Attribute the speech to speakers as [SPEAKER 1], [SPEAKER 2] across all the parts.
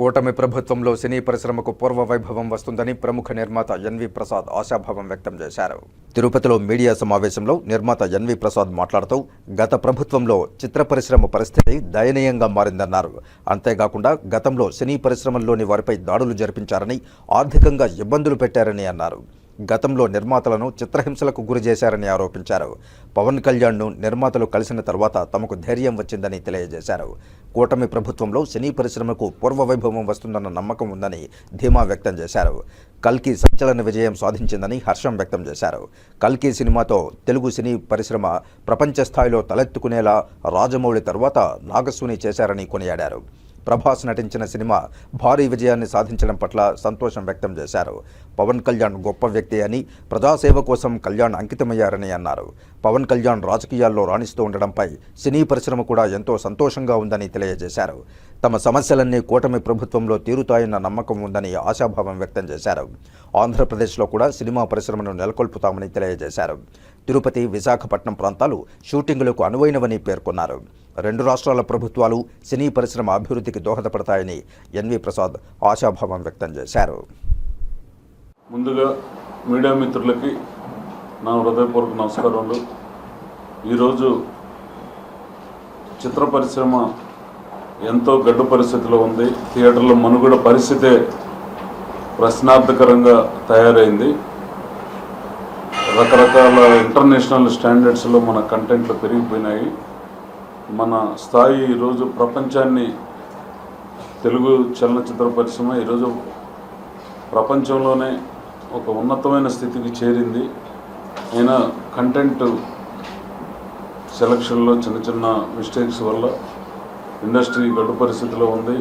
[SPEAKER 1] కూటమి ప్రభుత్వంలో సినీ పరిశ్రమకు పూర్వ వైభవం వస్తుందని ప్రముఖ నిర్మాత ఎన్వి ప్రసాద్ ఆశాభావం వ్యక్తం చేశారు. తిరుపతిలో మీడియా సమావేశంలో నిర్మాత ఎన్వి ప్రసాద్ మాట్లాడుతూ గత ప్రభుత్వంలో చిత్ర పరిశ్రమ పరిస్థితి దయనీయంగా మారిందన్నారు. అంతేకాకుండా గతంలో సినీ పరిశ్రమల్లోని వారిపై దాడులు జరిపించారని ఆర్థికంగా ఇబ్బందులు పెట్టారని అన్నారు. గతంలో నిర్మాతలను చిత్రహింసలకు గురి చేశారని ఆరోపించారు. పవన్ కళ్యాణ్ను నిర్మాతలు కలిసిన తర్వాత తమకు ధైర్యం వచ్చిందని తెలియజేశారు. కూటమి ప్రభుత్వంలో సినీ పరిశ్రమకు పూర్వ వైభవం వస్తుందన్న నమ్మకం ఉందని ధీమా వ్యక్తం చేశారు. కల్కి సంచలన విజయం సాధించిందని హర్షం వ్యక్తం చేశారు. కల్కి సినిమాతో తెలుగు సినీ పరిశ్రమ ప్రపంచ స్థాయిలో తలెత్తుకునేలా రాజమౌళి తర్వాత నాగస్విని చేశారని కొనియాడారు. ప్రభాస్ నటించిన సినిమా భారీ విజయాన్ని సాధించడం పట్ల సంతోషం వ్యక్తం చేశారు. పవన్ కళ్యాణ్ గొప్ప వ్యక్తి అని ప్రజాసేవ కోసం కళ్యాణ్ అంకితమయ్యారని అన్నారు. పవన్ కళ్యాణ్ రాజకీయాల్లో రాణిస్తూ ఉండడంపై సినీ పరిశ్రమ కూడా ఎంతో సంతోషంగా ఉందని తెలియజేశారు. తమ సమస్యలన్నీ కూటమి ప్రభుత్వంలో తీరుతాయన్న నమ్మకం ఉందని ఆశాభావం వ్యక్తం చేశారు. ఆంధ్రప్రదేశ్లో కూడా సినిమా పరిశ్రమను నెలకొల్పుతామని తెలియజేశారు. తిరుపతి విశాఖపట్నం ప్రాంతాలు షూటింగులకు అనువైనవని పేర్కొన్నారు. రెండు రాష్ట్రాల ప్రభుత్వాలు సినీ పరిశ్రమ అభివృద్ధికి దోహదపడతాయని ఎన్వి ప్రసాద్ ఆశాభావం వ్యక్తం చేశారు.
[SPEAKER 2] ముందుగా మీడియా మిత్రులకి నా హృదయపూర్వక నమస్కారాలు ఈరోజు చిత్ర పరిశ్రమ ఎంతో గడ్డు పరిస్థితిలో ఉంది. థియేటర్లో మనుగడ పరిస్థితే ప్రశ్నార్థకరంగా తయారైంది. రకరకాల ఇంటర్నేషనల్ స్టాండర్డ్స్లో మన కంటెంట్లు పెరిగిపోయినాయి. మన స్థాయి ఈరోజు ప్రపంచాన్ని తెలుగు చలనచిత్ర పరిశ్రమ ఈరోజు ప్రపంచంలోనే ఒక ఉన్నతమైన స్థితికి చేరింది. అయినా కంటెంట్ సెలక్షన్లో చిన్న చిన్న మిస్టేక్స్ వల్ల ఇండస్ట్రీ గడ్డు పరిస్థితిలో ఉంది.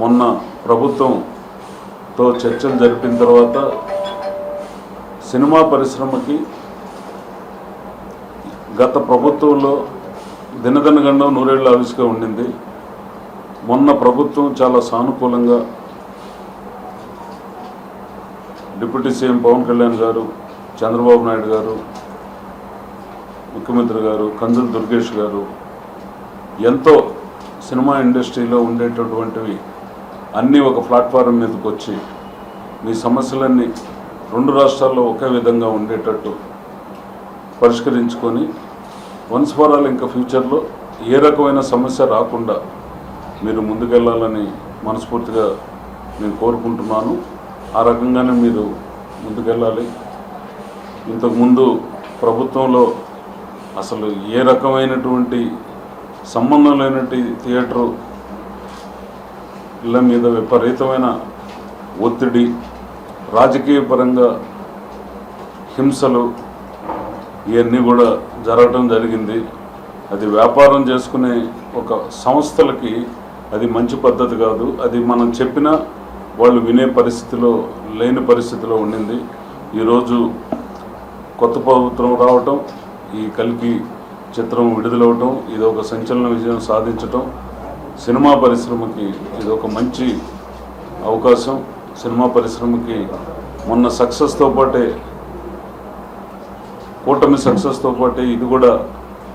[SPEAKER 2] మొన్న ప్రభుత్వంతో చర్చలు జరిపిన తర్వాత సినిమా పరిశ్రమకి గత ప్రభుత్వంలో దినదినగండం నూరేళ్ళ ఆవిష్గా ఉండింది. మొన్న ప్రభుత్వం చాలా సానుకూలంగా డిప్యూటీ సీఎం పవన్ కళ్యాణ్ గారు చంద్రబాబు నాయుడు గారు ముఖ్యమంత్రి గారు కందులు దుర్గేష్ గారు ఎంతో సినిమా ఇండస్ట్రీలో ఉండేటటువంటివి అన్నీ ఒక ప్లాట్ఫారం మీదకి వచ్చి మీ సమస్యలన్నీ రెండు రాష్ట్రాల్లో ఒకే విధంగా ఉండేటట్టు పరిష్కరించుకొని వన్స్ ఫర్ ఆల్ ఇంకా ఫ్యూచర్లో ఏ రకమైన సమస్య రాకుండా మీరు ముందుకెళ్ళాలని మనస్ఫూర్తిగా నేను కోరుకుంటున్నాను. ఆ రకంగానే మీరు ముందుకెళ్ళాలి. ఇంతకుముందు ప్రభుత్వంలో అసలు ఏ రకమైనటువంటి సంబంధం లేనటువంటి థియేటరు ఇళ్ళ మీద విపరీతమైన ఒత్తిడి రాజకీయపరంగా హింసలు ఇవన్నీ కూడా జరగటం జరిగింది. అది వ్యాపారం చేసుకునే ఒక సంస్థలకి అది మంచి పద్ధతి కాదు. అది మనం చెప్పినా వాళ్ళు వినే పరిస్థితిలో లేని పరిస్థితిలో ఉండింది. ఈరోజు కొత్త ప్రభుత్వం రావటం ఈ కలికి చిత్రం విడుదలవటం ఇది ఒక సంచలన విజయం సాధించటం సినిమా పరిశ్రమకి ఇది ఒక మంచి అవకాశం. సినిమా పరిశ్రమకి మొన్న సక్సెస్తో పాటే కూటమి సక్సెస్తో పాటే ఇది కూడా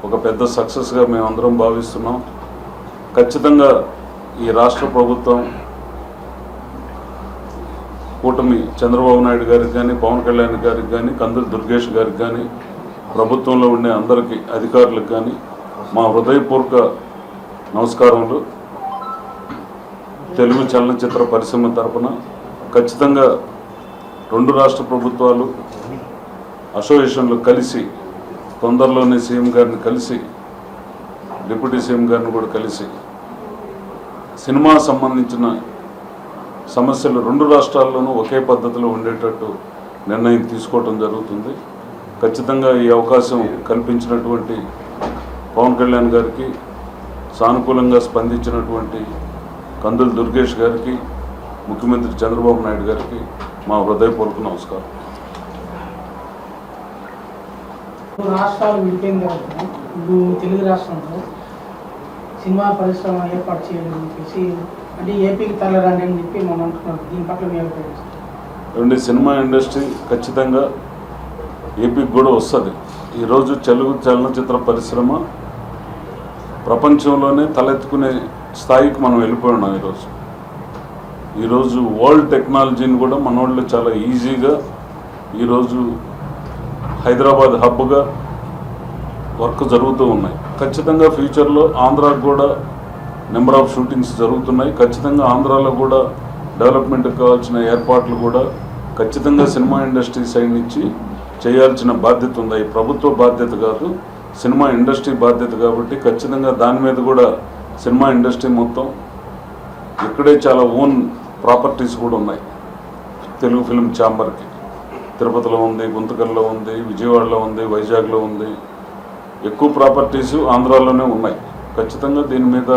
[SPEAKER 2] ఒక పెద్ద సక్సెస్గా మేమందరం భావిస్తున్నాం. ఖచ్చితంగా ఈ రాష్ట్ర ప్రభుత్వం కూటమి చంద్రబాబు నాయుడు గారికి కానీ పవన్ కళ్యాణ్ గారికి కానీ కందులు దుర్గేష్ గారికి కానీ ప్రభుత్వంలో ఉండే అందరికీ అధికారులకు కానీ మా హృదయపూర్వక నమస్కారములు. తెలుగు చలనచిత్ర పరిశ్రమ తరపున ఖచ్చితంగా రెండు రాష్ట్ర ప్రభుత్వాలు అసోసియేషన్లు కలిసి తొందరలోనే సీఎం గారిని కలిసి డిప్యూటీ సీఎం గారిని కూడా కలిసి సినిమా సంబంధించిన సమస్యలు రెండు రాష్ట్రాల్లోనూ ఒకే పద్ధతిలో ఉండేటట్టు నిర్ణయం తీసుకోవటం జరుగుతుంది. ఖచ్చితంగా ఈ అవకాశం కల్పించినటువంటి పవన్ కళ్యాణ్ గారికి సానుకూలంగా స్పందించినటువంటి కందులు దుర్గేష్ గారికి ముఖ్యమంత్రి చంద్రబాబు నాయుడు గారికి మా హృదయపూర్వక నమస్కారం.
[SPEAKER 3] రాష్ట్రాలు విడిపోయింది కాబట్టి ఇప్పుడు తెలుగు రాష్ట్రంలో సినిమా పరిశ్రమ ఏర్పాటు చేయాలని చెప్పేసి అంటే ఏపీకి తరలిరండి అని చెప్పి మనం అంటున్నారు దీని పట్ల మీ అభిప్రాయం
[SPEAKER 2] సినిమా ఇండస్ట్రీ ఖచ్చితంగా ఏపీకి కూడా వస్తుంది. ఈరోజు తెలుగు చలనచిత్ర పరిశ్రమ ప్రపంచంలోనే తలెత్తుకునే స్థాయికి మనం వెళ్ళిపోయినాం ఈరోజు. ఈరోజు వరల్డ్ టెక్నాలజీని కూడా మన వాళ్ళు చాలా ఈజీగా ఈరోజు హైదరాబాద్ హబ్గా వర్క్ జరుగుతూ ఉన్నాయి. ఖచ్చితంగా ఫ్యూచర్లో ఆంధ్రాకు కూడా నెంబర్ ఆఫ్ షూటింగ్స్ జరుగుతున్నాయి. ఖచ్చితంగా ఆంధ్రాలో కూడా డెవలప్మెంట్కి కావాల్సిన ఏర్పాట్లు కూడా ఖచ్చితంగా సినిమా ఇండస్ట్రీ సైడ్ నుంచి చేయాల్సిన బాధ్యత ఉంది? ఈ ప్రభుత్వ బాధ్యత కాదు సినిమా ఇండస్ట్రీ బాధ్యత కాబట్టి ఖచ్చితంగా దాని మీద కూడా సినిమా ఇండస్ట్రీ మొత్తం ఇక్కడే చాలా ఓన్ ప్రాపర్టీస్ కూడా ఉన్నాయి. తెలుగు ఫిల్మ్ ఛాంబర్కి. తిరుపతిలో ఉంది గుంతకల్లో ఉంది విజయవాడలో ఉంది వైజాగ్లో ఉంది. ఎక్కువ ప్రాపర్టీస్ ఆంధ్రాలోనే ఉన్నాయి. ఖచ్చితంగా దీని మీద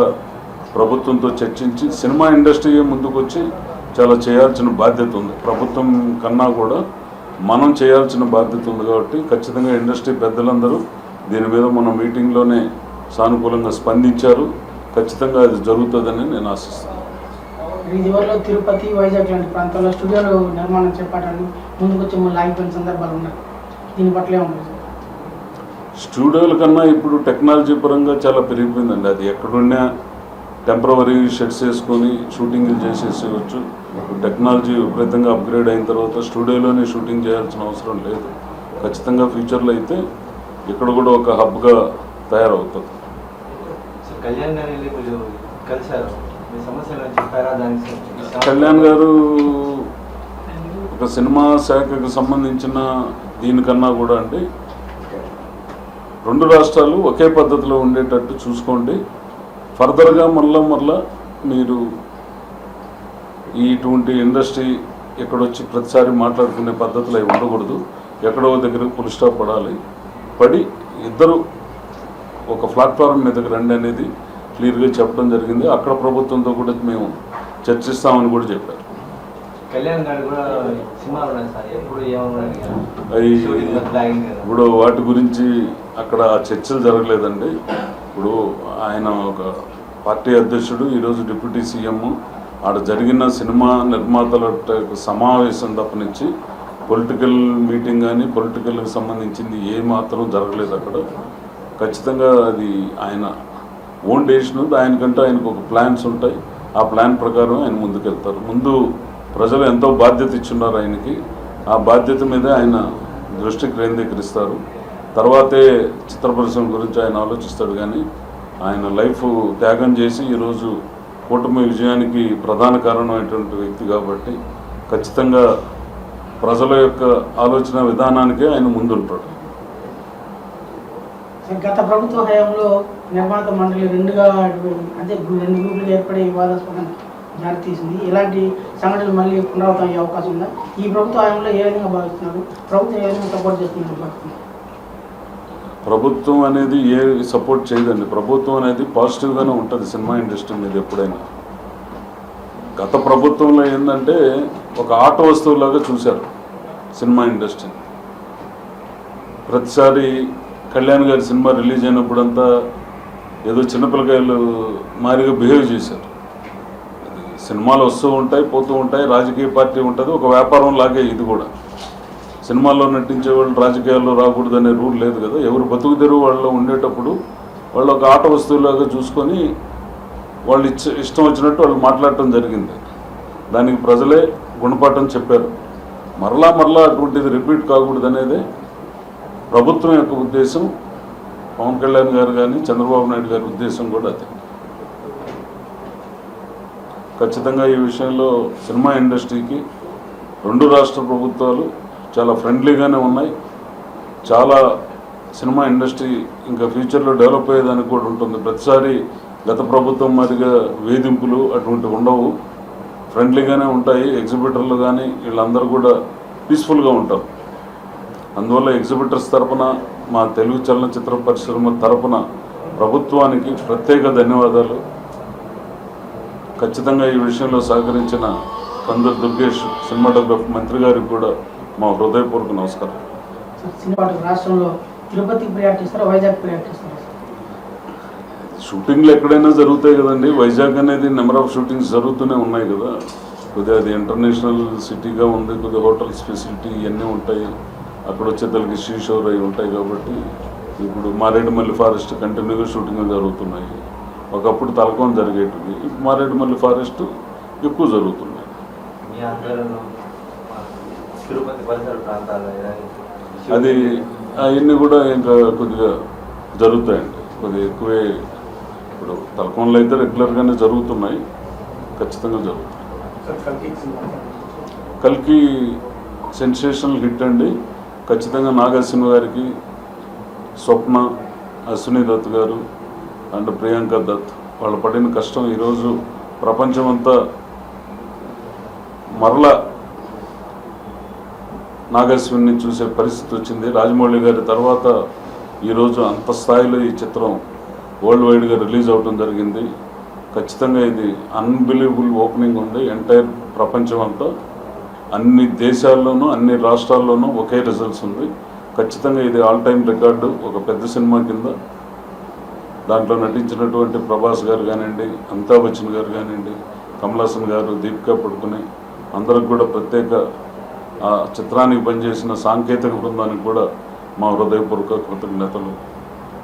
[SPEAKER 2] ప్రభుత్వంతో చర్చించి సినిమా ఇండస్ట్రీ ముందుకు వచ్చి చాలా చేయాల్సిన బాధ్యత ఉంది. ప్రభుత్వం కన్నా కూడా మనం చేయాల్సిన బాధ్యత ఉంది కాబట్టి ఖచ్చితంగా ఇండస్ట్రీ పెద్దలందరూ దీని మీద మన మీటింగ్లోనే సానుకూలంగా స్పందించారు. ఖచ్చితంగా అది జరుగుతుందని నేను ఆశిస్తాను
[SPEAKER 3] తిరుపతి వైజాగ్ లాంటి ప్రాంతాల్లో స్టూడియోలు నిర్మాణం చేపట్టాలని ఆగిపోయిన సందర్భాలు ఉన్నాయి. దీని పట్ల
[SPEAKER 2] స్టూడియోల కన్నా ఇప్పుడు టెక్నాలజీ పరంగా చాలా పెరిగిపోయిందండి. అది ఎక్కడున్నా టెంపరవరీ షెడ్స్ వేసుకొని షూటింగ్లు చేసేసేయచ్చు. టెక్నాలజీ విపరీతంగా అప్గ్రేడ్ అయిన తర్వాత స్టూడియోలోనే షూటింగ్ చేయాల్సిన అవసరం లేదు. ఖచ్చితంగా ఫ్యూచర్లో అయితే ఇక్కడ కూడా ఒక హబ్గా తయారవుతుంది.
[SPEAKER 4] కళ్యాణ్ గారు
[SPEAKER 2] ఒక సినిమా శాఖకు సంబంధించిన దీనికన్నా కూడా అండి రెండు రాష్ట్రాలు ఒకే పద్ధతిలో ఉండేటట్టు చూసుకోండి. ఫర్దర్గా మళ్ళా మళ్ళా మీరు ఇటువంటి ఇండస్ట్రీ ఎక్కడొచ్చి ప్రతిసారి మాట్లాడుకునే పద్ధతులు అవి ఉండకూడదు. ఎక్కడో దగ్గర ఫుల్ స్టాప్ పడాలి. పడి ఇద్దరు ఒక ప్లాట్ఫారం మీదకి రండి అనేది క్లియర్గా చెప్పడం జరిగింది. అక్కడ ప్రభుత్వంతో కూడా మేము చర్చిస్తామని కూడా చెప్పారు. ఇప్పుడు వాటి గురించి అక్కడ చర్చలు జరగలేదండి. ఇప్పుడు ఆయన ఒక పార్టీ అధ్యక్షుడు ఈరోజు డిప్యూటీ సీఎం ఆడ జరిగిన సినిమా నిర్మాతల సమావేశం తప్పనిచ్చి పొలిటికల్ మీటింగ్ కానీ పొలిటికల్కి సంబంధించింది ఏ మాత్రం జరగలేదు అక్కడ. ఖచ్చితంగా అది ఆయన ఓన్ డెసిషన్. ఉంది ఆయనకంటే ఆయనకు ఒక ప్లాన్స్ ఉంటాయి. ఆ ప్లాన్ ప్రకారం ఆయన ముందుకెళ్తారు. ముందు ప్రజలు ఎంతో బాధ్యత ఇచ్చున్నారు ఆయనకి. ఆ బాధ్యత మీద ఆయన దృష్టి కేంద్రీకరిస్తారు. తర్వాతే చిత్ర పరిశ్రమ గురించి ఆయన ఆలోచిస్తాడు కానీ ఆయన లైఫ్ త్యాగం చేసి ఈరోజు కూటమి విజయానికి ప్రధాన కారణమైనటువంటి వ్యక్తి కాబట్టి ఖచ్చితంగా ప్రజల యొక్క ఆలోచన విధానానికే ఆయన ముందుంటాడు.
[SPEAKER 3] గత ప్రభుత్వ హయాంలో నిర్మాత మండలి రెండుగా అంటే రెండు గ్రూపులు ఏర్పడే వివాదాస్పదం దారితీసింది ఇలాంటి సంఘటనలు మళ్ళీ పునరావృతం అయ్యే అవకాశం ఉందా? ఈ ప్రభుత్వ హయాంలో ఏ విధంగా భావిస్తున్నారు? ప్రభుత్వం ఏ విధంగా సపోర్ట్ చేస్తున్నారు? భావిస్తున్నారు
[SPEAKER 2] ప్రభుత్వం అనేది ఏ సపోర్ట్ చేయదండి. ప్రభుత్వం అనేది పాజిటివ్గానే ఉంటుంది సినిమా ఇండస్ట్రీ మీద ఎప్పుడైనా. గత ప్రభుత్వంలో ఏంటంటే ఒక ఆట వస్తువులాగా చూశారు సినిమా ఇండస్ట్రీని. ప్రతిసారి కళ్యాణ్ గారి సినిమా రిలీజ్ అయినప్పుడంతా ఏదో చిన్నపిల్లకాయలు మారిగా బిహేవ్ చేశారు. అది సినిమాలు వస్తూ ఉంటాయి పోతూ ఉంటాయి రాజకీయ పార్టీ ఉంటుంది ఒక వ్యాపారం లాగే ఇది కూడా. సినిమాల్లో నటించే వాళ్ళు రాజకీయాల్లో రాకూడదు అనే రూల్ లేదు కదా. ఎవరు బతుకు తెరువు వాళ్ళు ఉండేటప్పుడు వాళ్ళు ఒక ఆట వస్తువులాగా చూసుకొని వాళ్ళు ఇచ్చ ఇష్టం వచ్చినట్టు వాళ్ళు మాట్లాడటం జరిగింది. దానికి ప్రజలే గుణపాఠం చెప్పారు. మరలా మరలా అటువంటిది రిపీట్ కాకూడదు అనేది ప్రభుత్వం యొక్క ఉద్దేశం. పవన్ కళ్యాణ్ గారు కానీ చంద్రబాబు నాయుడు గారి ఉద్దేశం కూడా అదే. ఖచ్చితంగా ఈ విషయంలో సినిమా ఇండస్ట్రీకి రెండు రాష్ట్ర ప్రభుత్వాలు చాలా ఫ్రెండ్లీగానే ఉన్నాయి. చాలా సినిమా ఇండస్ట్రీ ఇంకా ఫ్యూచర్లో డెవలప్ అయ్యేదానికి కూడా ఉంటుంది. ప్రతిసారి గత ప్రభుత్వం మాదిరిగా వేధింపులు అటువంటివి ఉండవు. ఫ్రెండ్లీగానే ఉంటాయి. ఎగ్జిబిటర్లు కానీ వీళ్ళందరూ కూడా పీస్ఫుల్గా ఉంటారు. అందువల్ల ఎగ్జిబిటర్స్ తరపున మా తెలుగు చలనచిత్ర పరిశ్రమ తరపున ప్రభుత్వానికి ప్రత్యేక ధన్యవాదాలు. ఖచ్చితంగా ఈ విషయంలో సహకరించిన కందర్ దుర్గేష్ సినిమాటోగ్రఫీ మంత్రి గారికి కూడా మా హృదయపూర్వక నమస్కారం.
[SPEAKER 3] రాష్ట్రంలో తిరుపతికి వైజాగ్
[SPEAKER 2] షూటింగ్లు ఎక్కడైనా జరుగుతాయి కదండి. వైజాగ్ అనేది నెంబర్ ఆఫ్ షూటింగ్స్ జరుగుతూనే ఉన్నాయి కదా. కొద్దిగా అది ఇంటర్నేషనల్ సిటీగా ఉంది కొద్దిగా హోటల్స్ ఫెసిలిటీ ఇవన్నీ ఉంటాయి. అక్కడ వచ్చేతలకి శ్రీషోర్ అవి ఉంటాయి కాబట్టి ఇప్పుడు మారేడుమల్లి ఫారెస్ట్ కంటిన్యూగా షూటింగ్లు జరుగుతున్నాయి. ఒకప్పుడు తలకోన జరిగేటివి ఇప్పుడు మారేడుమల్లి ఫారెస్ట్ ఎక్కువ జరుగుతున్నాయి.
[SPEAKER 4] తిరుపతి పరిసర ప్రాంతాల్లో కానీ
[SPEAKER 2] అది అవన్నీ కూడా ఇంకా కొద్దిగా జరుగుతాయండి. కొద్దిగా ఎక్కువే ఇప్పుడు తలకోనలు అయితే రెగ్యులర్గానే జరుగుతున్నాయి. ఖచ్చితంగా జరుగుతాయి. కల్కి సెన్సేషనల్ హిట్ అండి. ఖచ్చితంగా నాగార్జున గారికి స్వప్న అశ్విని దత్ గారు అండ్ ప్రియాంక దత్ వాళ్ళు పడిన కష్టం ఈరోజు ప్రపంచమంతా మరలా నాగేశ్వరిని చూసే పరిస్థితి వచ్చింది. రాజమౌళి గారి తర్వాత ఈరోజు అంత స్థాయిలో ఈ చిత్రం వరల్డ్ వైడ్గా రిలీజ్ అవడం జరిగింది. ఖచ్చితంగా ఇది అన్బిలీవబుల్ ఓపెనింగ్ ఉంది. ఎంటైర్ ప్రపంచం అంతా అన్ని దేశాల్లోనూ అన్ని రాష్ట్రాల్లోనూ ఒకే రిజల్ట్స్ ఉంది. ఖచ్చితంగా ఇది ఆల్ టైమ్ రికార్డు ఒక పెద్ద సినిమా కింద. దాంట్లో నటించినటువంటి ప్రభాస్ గారు కానివ్వండి అమితాబ్ బచ్చన్ గారు కానివ్వండి కమలాసన్ గారు దీపికా పడుకుని అందరికి కూడా ప్రత్యేక ఆ చిత్రానికి పనిచేసిన సాంకేతిక బృందానికి కూడా మా హృదయపూర్వక కృతజ్ఞతలు.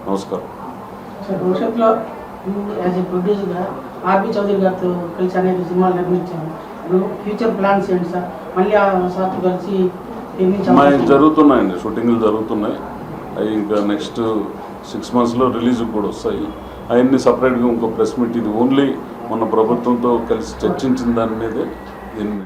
[SPEAKER 2] నమస్కారం.
[SPEAKER 3] సార్ భవిష్యత్తులో యాజ్ ఏ ప్రొడ్యూసర్గా ఆర్బి చౌదరి గారితో కలిసి అనేక సినిమాలు నిర్మించాను ఇప్పుడు ఫ్యూచర్ ప్లాన్స్ ఏంటి సార్? మళ్ళీ ఆ సార్తో కలిసి
[SPEAKER 2] మా
[SPEAKER 3] నిర్మించాలి
[SPEAKER 2] జరుగుతున్నాయండి షూటింగ్లు జరుగుతున్నాయి. అవి ఇంకా నెక్స్ట్ సిక్స్ మంత్స్లో రిలీజ్ కూడా వస్తాయి. అవన్నీ సపరేట్గా ఇంకో ప్రెస్ మీట్ ఇది ఓన్లీ మన ప్రభుత్వంతో కలిసి చర్చించిన దాని మీదే దీన్ని